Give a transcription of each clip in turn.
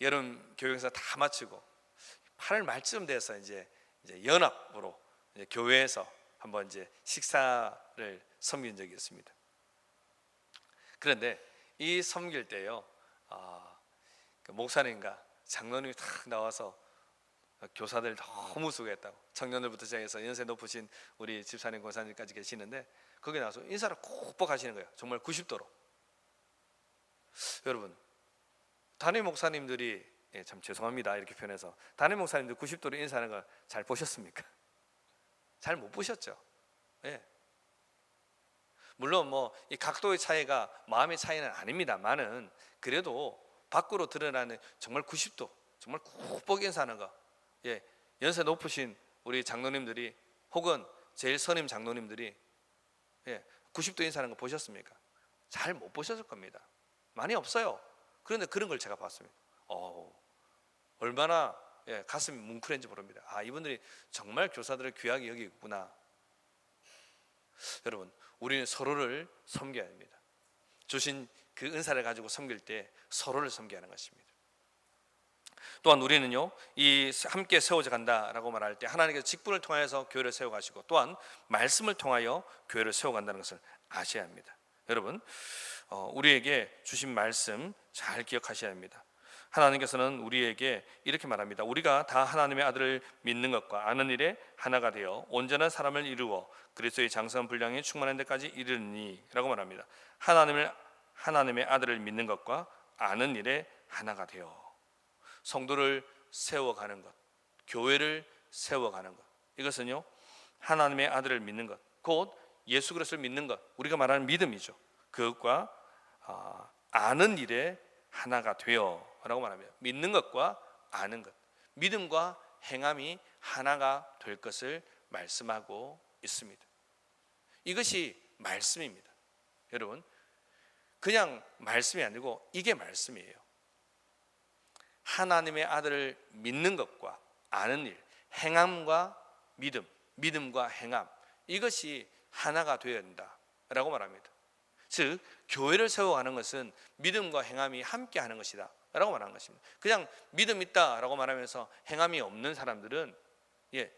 여름 교육에서 다 마치고 8월 말쯤 돼서 이제 이제 연합으로 이제 교회에서 한번 이제 식사를 섬긴 적이 있습니다. 그런데 이 섬길 때요, 아, 그 목사님과 장로님이 탁 나와서 교사들 너무 수고했다고 청년들부터 시작해서 연세 높으신 우리 집사님 권사님까지 계시는데 거기 나와서 인사를 콕뻑 하시는 거예요. 정말 90도로. 여러분 담임 목사님들이 예, 참 죄송합니다 이렇게 표현해서 담임 목사님들 90도로 인사하는 거잘 보셨습니까? 잘 못 보셨죠? 예. 물론 뭐 이 각도의 차이가 마음의 차이는 아닙니다만은 그래도 밖으로 드러나는 정말 90도 정말 콕뻑 인사하는 거 예, 연세 높으신 우리 장로님들이 혹은 제일 선임 장로님들이 예, 90도 인사하는 거 보셨습니까? 잘 못 보셨을 겁니다. 많이 없어요. 그런데 그런 걸 제가 봤습니다. 어, 얼마나 예, 가슴이 뭉클한지 모릅니다. 아 이분들이 정말 교사들을 귀하게 여기구나. 여러분, 우리는 서로를 섬겨야 합니다. 주신 그 은사를 가지고 섬길 때 서로를 섬겨야 하는 것입니다. 또한 우리는요, 이 함께 세워져 간다라고 말할 때 하나님께서 직분을 통하여서 교회를 세워가시고 또한 말씀을 통하여 교회를 세워간다는 것을 아셔야 합니다. 여러분, 어, 우리에게 주신 말씀 잘 기억하셔야 합니다. 하나님께서는 우리에게 이렇게 말합니다. 우리가 다 하나님의 아들을 믿는 것과 아는 일에 하나가 되어 온전한 사람을 이루어 그리스도의 장성한 분량에 충만한 데까지 이르니라고 말합니다. 하나님을 하나님의 아들을 믿는 것과 아는 일에 하나가 되어 성도를 세워가는 것, 교회를 세워가는 것. 이것은요 하나님의 아들을 믿는 것, 곧 예수 그리스도를 믿는 것, 우리가 말하는 믿음이죠. 그것과 아, 아는 일에 하나가 되어라고 말합니다. 믿는 것과 아는 것, 믿음과 행함이 하나가 될 것을 말씀하고 있습니다. 이것이 말씀입니다. 여러분, 그냥 말씀이 아니고 이게 말씀이에요. 하나님의 아들을 믿는 것과 아는 일, 행함과 믿음, 믿음과 행함 이것이 하나가 되어야 된다라고 말합니다. 즉 교회를 세워가는 것은 믿음과 행함이 함께 하는 것이다 라고 말하는 것입니다. 그냥 믿음 있다라고 말하면서 행함이 없는 사람들은 예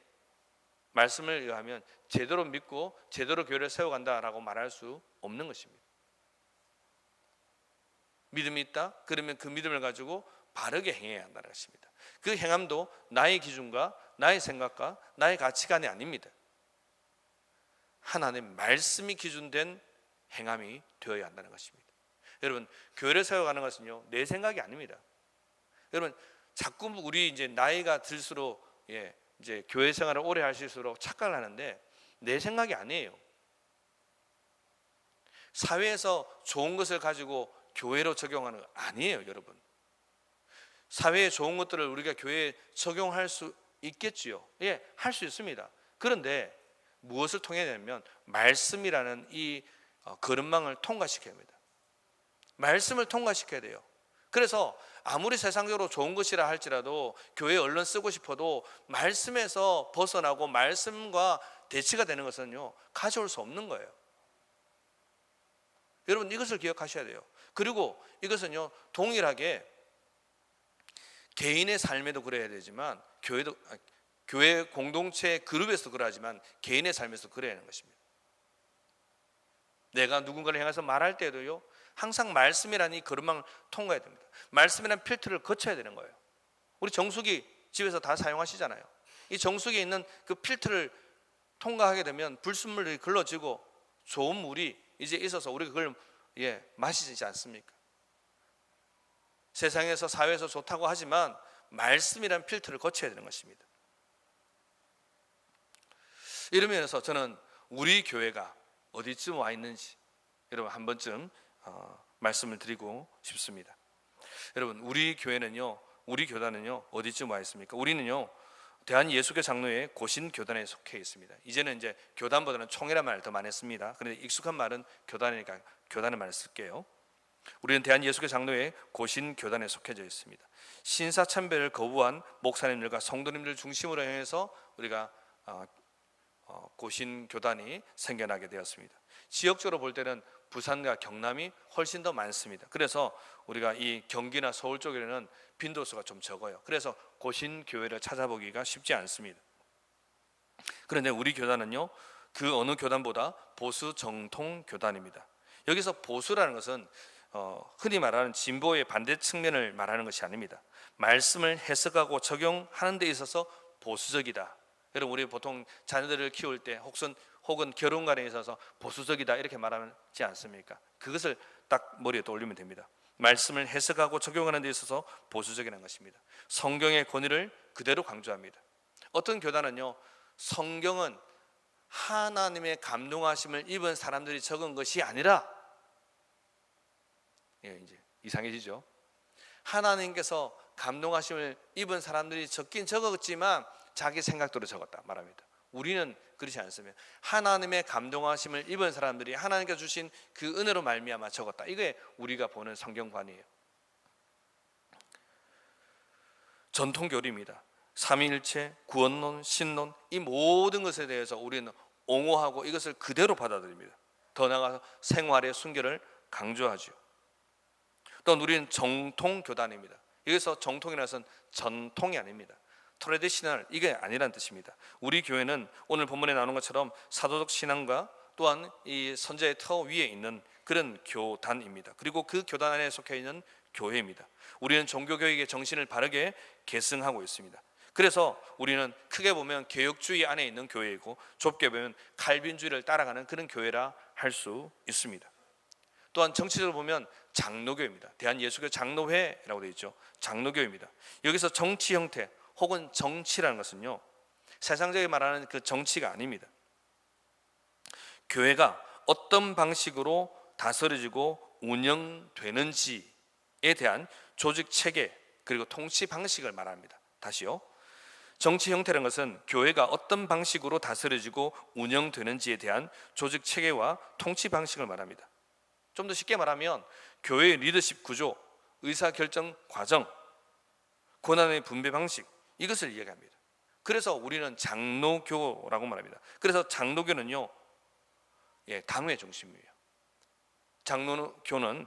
말씀을 의하면 제대로 믿고 제대로 교회를 세워간다라고 말할 수 없는 것입니다. 믿음이 있다? 그러면 그 믿음을 가지고 바르게 행해야 한다는 것입니다. 그 행함도 나의 기준과 나의 생각과 나의 가치관이 아닙니다. 하나님 말씀이 기준된 행함이 되어야 한다는 것입니다. 여러분 교회를 세워가는 것은요 내 생각이 아닙니다. 여러분 자꾸 우리 이제 나이가 들수록 예 이제 교회 생활을 오래 하실수록 착각을 하는데 내 생각이 아니에요. 사회에서 좋은 것을 가지고 교회로 적용하는 거 아니에요, 여러분. 사회에 좋은 것들을 우리가 교회에 적용할 수 있겠지요. 예, 할 수 있습니다. 그런데 무엇을 통해 냐면 말씀이라는 이 어, 거름망을 통과시켜야 합니다. 말씀을 통과시켜야 돼요. 그래서 아무리 세상적으로 좋은 것이라 할지라도 교회 얼른 쓰고 싶어도 말씀에서 벗어나고 말씀과 대치가 되는 것은요 가져올 수 없는 거예요. 여러분 이것을 기억하셔야 돼요. 그리고 이것은요 동일하게 개인의 삶에도 그래야 되지만 교회도 아, 교회 공동체 그룹에서 그러하지만 개인의 삶에서 그래야 하는 것입니다. 내가 누군가를 향해서 말할 때도요. 항상 말씀이라는 이 걸음망을 통과해야 됩니다. 말씀이라는 필터를 거쳐야 되는 거예요. 우리 정수기 집에서 다 사용하시잖아요. 이 정수기에 있는 그 필터를 통과하게 되면 불순물이 걸러지고 좋은 물이 이제 있어서 우리가 그걸 예, 마시지 않습니까? 세상에서 사회에서 좋다고 하지만 말씀이란 필터를 거쳐야 되는 것입니다. 이런 면에서 저는 우리 교회가 어디쯤 와 있는지 여러분 한 번쯤 어, 말씀을 드리고 싶습니다. 여러분 우리 교회는요, 우리 교단은요 어디쯤 와 있습니까? 우리는요 대한 예수교 장로회 고신 교단에 속해 있습니다. 이제는 이제 교단보다는 총회란 말을 더 많이 씁니다. 그런데 익숙한 말은 교단이니까 교단의 말을 쓸게요. 우리는 대한 예수교 장로회 고신 교단에 속해져 있습니다. 신사 참배를 거부한 목사님들과 성도님들 중심으로 해서 우리가 어, 어, 고신 교단이 생겨나게 되었습니다. 지역적으로 볼 때는 부산과 경남이 훨씬 더 많습니다. 그래서 우리가 이 경기나 서울 쪽에는 빈도수가 좀 적어요. 그래서 고신 교회를 찾아보기가 쉽지 않습니다. 그런데 우리 교단은요 그 어느 교단보다 보수 정통 교단입니다. 여기서 보수라는 것은 어, 흔히 말하는 진보의 반대 측면을 말하는 것이 아닙니다. 말씀을 해석하고 적용하는 데 있어서 보수적이다. 여러분 우리 보통 자녀들을 키울 때 혹은 혹은 결혼관에 있어서 보수적이다 이렇게 말하지 않습니까? 그것을 딱 머리에 떠올리면 됩니다. 말씀을 해석하고 적용하는 데 있어서 보수적이라는 것입니다. 성경의 권위를 그대로 강조합니다. 어떤 교단은요, 성경은 하나님의 감동하심을 입은 사람들이 적은 것이 아니라, 예, 이제 이상해지죠. 하나님께서 감동하심을 입은 사람들이 적긴 적었지만 자기 생각대로 적었다 말합니다. 우리는 그렇지 않습니다. 하나님의 감동하심을 입은 사람들이 하나님께 주신 그 은혜로 말미암아 적었다. 이게 우리가 보는 성경관이에요. 전통 교리입니다. 삼위일체, 구원론, 신론 이 모든 것에 대해서 우리는 옹호하고 이것을 그대로 받아들입니다. 더 나아가서 생활의 순결을 강조하죠. 또 우리는 정통 교단입니다. 여기서 정통이라는 것은 전통이 아닙니다. 트레디셔널 이게 아니란 뜻입니다. 우리 교회는 오늘 본문에 나오는 것처럼 사도적 신앙과 또한 이 선제의 터 위에 있는 그런 교단입니다. 그리고 그 교단 안에 속해 있는 교회입니다. 우리는 종교 교육의 정신을 바르게 계승하고 있습니다. 그래서 우리는 크게 보면 개혁주의 안에 있는 교회이고 좁게 보면 칼빈주의를 따라가는 그런 교회라 할 수 있습니다. 또한 정치적으로 보면 장로교입니다. 대한예수교 장로회라고 되어 있죠. 장로교입니다. 여기서 정치 형태 혹은 정치라는 것은요. 세상적인 말하는 그 정치가 아닙니다. 교회가 어떤 방식으로 다스려지고 운영되는지에 대한 조직 체계 그리고 통치 방식을 말합니다. 다시요. 정치 형태라는 것은 교회가 어떤 방식으로 다스려지고 운영되는지에 대한 조직 체계와 통치 방식을 말합니다. 좀 더 쉽게 말하면 교회의 리더십 구조, 의사 결정 과정, 권한의 분배 방식 이것을 이야기합니다. 그래서 우리는 장로교라고 말합니다. 그래서 장로교는요, 예, 당회 중심이에요. 장로교는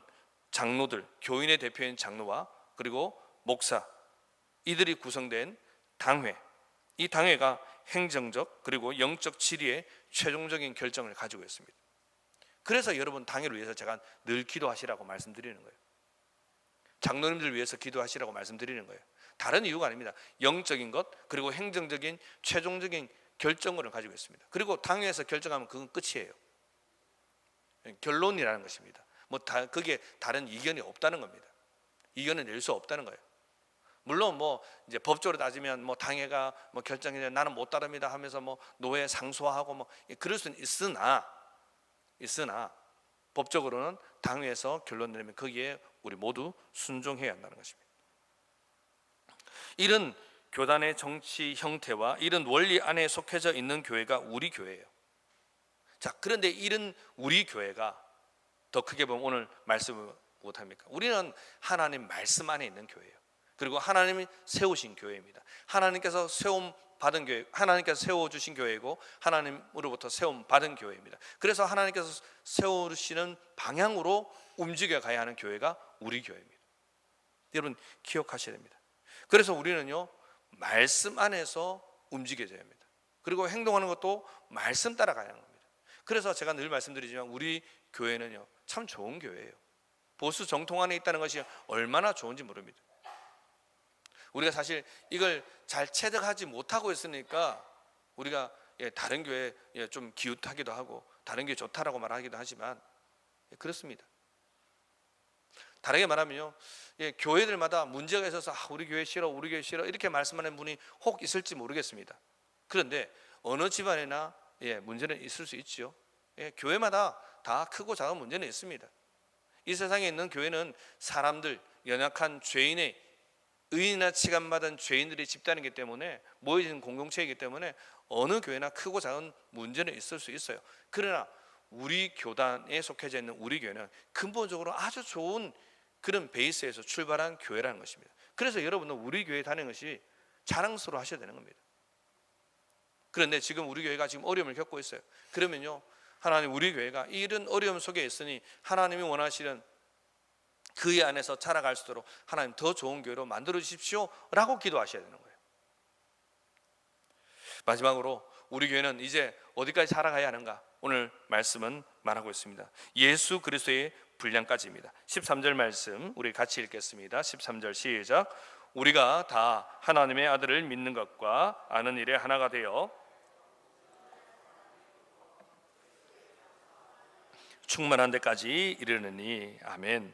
장로들, 교인의 대표인 장로와 그리고 목사 이들이 구성된 당회. 이 당회가 행정적 그리고 영적 지리의 최종적인 결정을 가지고 있습니다. 그래서 여러분 당회를 위해서 제가 늘 기도하시라고 말씀드리는 거예요. 장로님들 위해서 기도하시라고 말씀드리는 거예요. 다른 이유가 아닙니다. 영적인 것 그리고 행정적인 최종적인 결정을 가지고 있습니다. 그리고 당회에서 결정하면 그건 끝이에요. 결론이라는 것입니다. 뭐 다, 그게 다른 이견이 없다는 겁니다. 이견을 낼 수 없다는 거예요. 물론 뭐 이제 법적으로 따지면 뭐 당회가 뭐 결정해 나는 못 따릅니다 하면서 뭐 노예 상소하고 뭐 그럴 수는 있으나 있으나 법적으로는 당회에서 결론 내면 거기에 우리 모두 순종해야 한다는 것입니다. 이런 교단의 정치 형태와 이런 원리 안에 속해져 있는 교회가 우리 교회예요. 자, 그런데 이런 우리 교회가 더 크게 보면 오늘 말씀을 못합니까? 우리는 하나님 말씀 안에 있는 교회예요. 그리고 하나님이 세우신 교회입니다. 하나님께서 세움 받은 교회, 하나님께서 세워 주신 교회이고 하나님으로부터 세움 받은 교회입니다. 그래서 하나님께서 세우시는 방향으로 움직여 가야 하는 교회가 우리 교회입니다. 여러분 기억하셔야 됩니다. 그래서 우리는요 말씀 안에서 움직여져야 합니다. 그리고 행동하는 것도 말씀 따라가야 겁니다. 그래서 제가 늘 말씀드리지만 우리 교회는요 참 좋은 교회예요. 보수 정통 안에 있다는 것이 얼마나 좋은지 모릅니다. 우리가 사실 이걸 잘 체득하지 못하고 있으니까 우리가 예, 다른 교회 예, 좀 기웃하기도 하고 다른 교회 좋다라고 말하기도 하지만 예, 그렇습니다. 다르게 말하면요, 예, 교회들마다 문제가 있어서 아, 우리 교회 싫어, 우리 교회 싫어 이렇게 말씀하는 분이 혹 있을지 모르겠습니다. 그런데 어느 집안에나 예, 문제는 있을 수 있죠. 예, 교회마다 다 크고 작은 문제는 있습니다. 이 세상에 있는 교회는 사람들 연약한 죄인의 의인이나 치감받은 죄인들이 집단이기 때문에 모여진 공동체이기 때문에 어느 교회나 크고 작은 문제는 있을 수 있어요. 그러나 우리 교단에 속해져 있는 우리 교회는 근본적으로 아주 좋은 그런 베이스에서 출발한 교회라는 것입니다. 그래서 여러분은 우리 교회 다니는 것이 자랑스러워 하셔야 되는 겁니다. 그런데 지금 우리 교회가 지금 어려움을 겪고 있어요. 그러면요. 하나님 우리 교회가 이런 어려움 속에 있으니 하나님이 원하시는 그 안에서 자라갈 수 있도록 하나님 더 좋은 교회로 만들어 주십시오라고 기도하셔야 되는 거예요. 마지막으로 우리 교회는 이제 어디까지 자라가야 하는가? 오늘 말씀은 말하고 있습니다. 예수 그리스도의 분량까지입니다. 13절 말씀 우리 같이 읽겠습니다. 13절 시작. 우리가 다 하나님의 아들을 믿는 것과 아는 일에 하나가 되어 충만한 데까지 이르느니 아멘.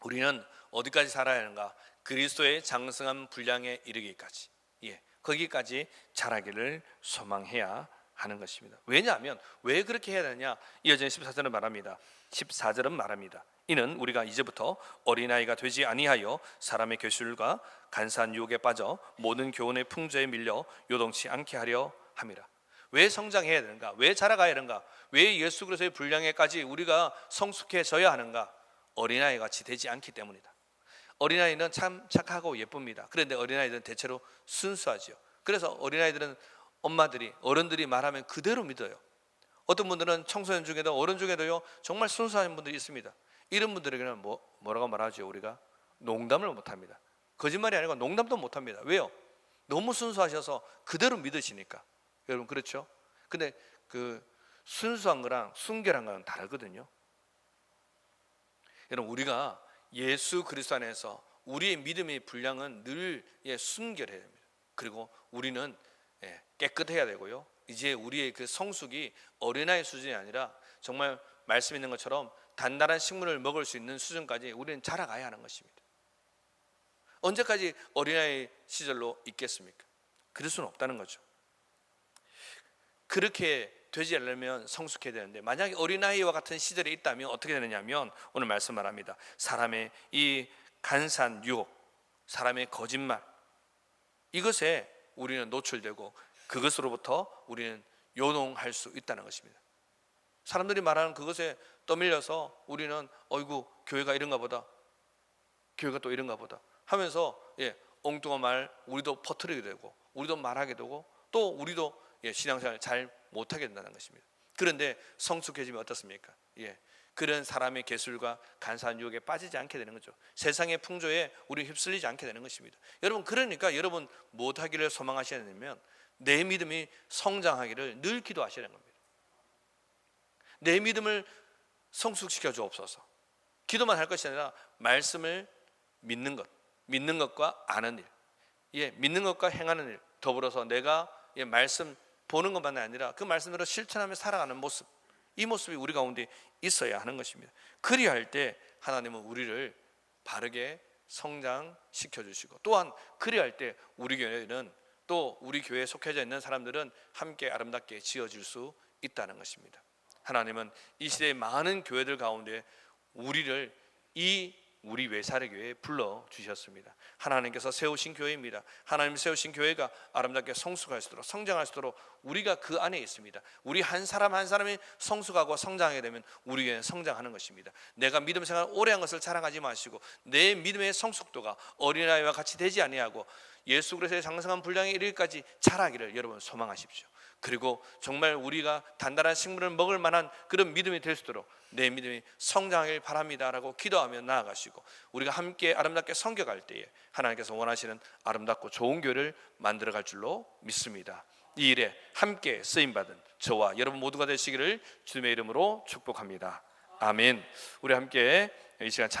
우리는 어디까지 살아야 하는가? 그리스도의 장성한 분량에 이르기까지. 예. 거기까지 자라기를 소망해야 하는 것입니다. 왜냐하면 왜 그렇게 해야 되냐? 이어진 14절은 말합니다. 14절은 말합니다. 이는 우리가 이제부터 어린아이가 되지 아니하여 사람의 교술과 간사한 유혹에 빠져 모든 교훈의 풍조에 밀려 요동치 않게 하려 함이라. 왜 성장해야 되는가? 왜 자라가야 하는가? 왜 예수 그리스도의 분량에까지 우리가 성숙해져야 하는가? 어린아이 같이 되지 않기 때문이다. 어린아이는 참 착하고 예쁩니다. 그런데 어린아이들은 대체로 순수하지요. 그래서 어린아이들은 엄마들이 어른들이 말하면 그대로 믿어요. 어떤 분들은 청소년 중에도 어른 중에도요 정말 순수한 분들이 있습니다. 이런 분들에게는 뭐 뭐라고 말하죠 우리가 농담을 못합니다. 거짓말이 아니고 농담도 못합니다. 왜요? 너무 순수하셔서 그대로 믿으시니까 여러분 그렇죠? 근데 그 순수한 거랑 순결한 거는 다르거든요. 여러분 우리가 예수 그리스도 안에서 우리의 믿음의 분량은 늘 예, 순결해야 됩니다. 그리고 우리는 예, 깨끗해야 되고요. 이제 우리의 그 성숙이 어린아이 수준이 아니라 정말 말씀 있는 것처럼 단단한 식물을 먹을 수 있는 수준까지 우리는 자라가야 하는 것입니다. 언제까지 어린아이 시절로 있겠습니까? 그럴 수는 없다는 거죠. 그렇게 되지 않으면 성숙해야 되는데 만약에 어린아이와 같은 시절에 있다면 어떻게 되느냐면 오늘 말씀 말합니다. 사람의 이 간산 유혹, 사람의 거짓말 이것에 우리는 노출되고 그것으로부터 우리는 요동할 수 있다는 것입니다. 사람들이 말하는 그것에 떠밀려서 우리는 어이구 교회가 이런가 보다. 교회가 또 이런가 보다 하면서 예, 엉뚱한 말 우리도 퍼뜨리게 되고 우리도 말하게 되고 또 우리도 예, 신앙생활 잘 못하게 된다는 것입니다. 그런데 성숙해지면 어떻습니까? 예, 그런 사람의 개술과 간사한 유혹에 빠지지 않게 되는 거죠. 세상의 풍조에 우리 휩쓸리지 않게 되는 것입니다. 여러분 그러니까 여러분 못하기를 소망하셔야 되면 내 믿음이 성장하기를 늘 기도하셔야 되는 겁니다. 내 믿음을 성숙시켜 주옵소서. 기도만 할 것이 아니라 말씀을 믿는 것, 믿는 것과 아는 일, 예, 믿는 것과 행하는 일, 더불어서 내가 예, 말씀 보는 것만 아니라 그 말씀대로 실천하며 살아가는 모습, 이 모습이 우리 가운데 있어야 하는 것입니다. 그리할 때 하나님은 우리를 바르게 성장시켜 주시고 또한 그리할 때 우리 교회는 또 우리 교회에 속해져 있는 사람들은 함께 아름답게 지어질 수 있다는 것입니다. 하나님은 이 시대의 많은 교회들 가운데 우리를 이 우리 외사의 교회에 불러 주셨습니다. 하나님께서 세우신 교회입니다. 하나님 세우신 교회가 아름답게 성숙할 수 있도록 성장할 수 있도록 우리가 그 안에 있습니다. 우리 한 사람 한 사람이 성숙하고 성장하게 되면 우리 교회는 성장하는 것입니다. 내가 믿음 생활 오래 한 것을 자랑하지 마시고 내 믿음의 성숙도가 어린아이와 같이 되지 아니하고 예수 그리스도의 장성한 분량에 이르기까지 자라기를 여러분 소망하십시오. 그리고 정말 우리가 단단한 식물을 먹을 만한 그런 믿음이 될 수 있도록 내 믿음이 성장하길 바랍니다라고 기도하며 나아가시고 우리가 함께 아름답게 성격할 때에 하나님께서 원하시는 아름답고 좋은 교회를 만들어 갈 줄로 믿습니다. 이 일에 함께 쓰임 받은 저와 여러분 모두가 되시기를 주님의 이름으로 축복합니다. 아멘. 우리 함께 이 시간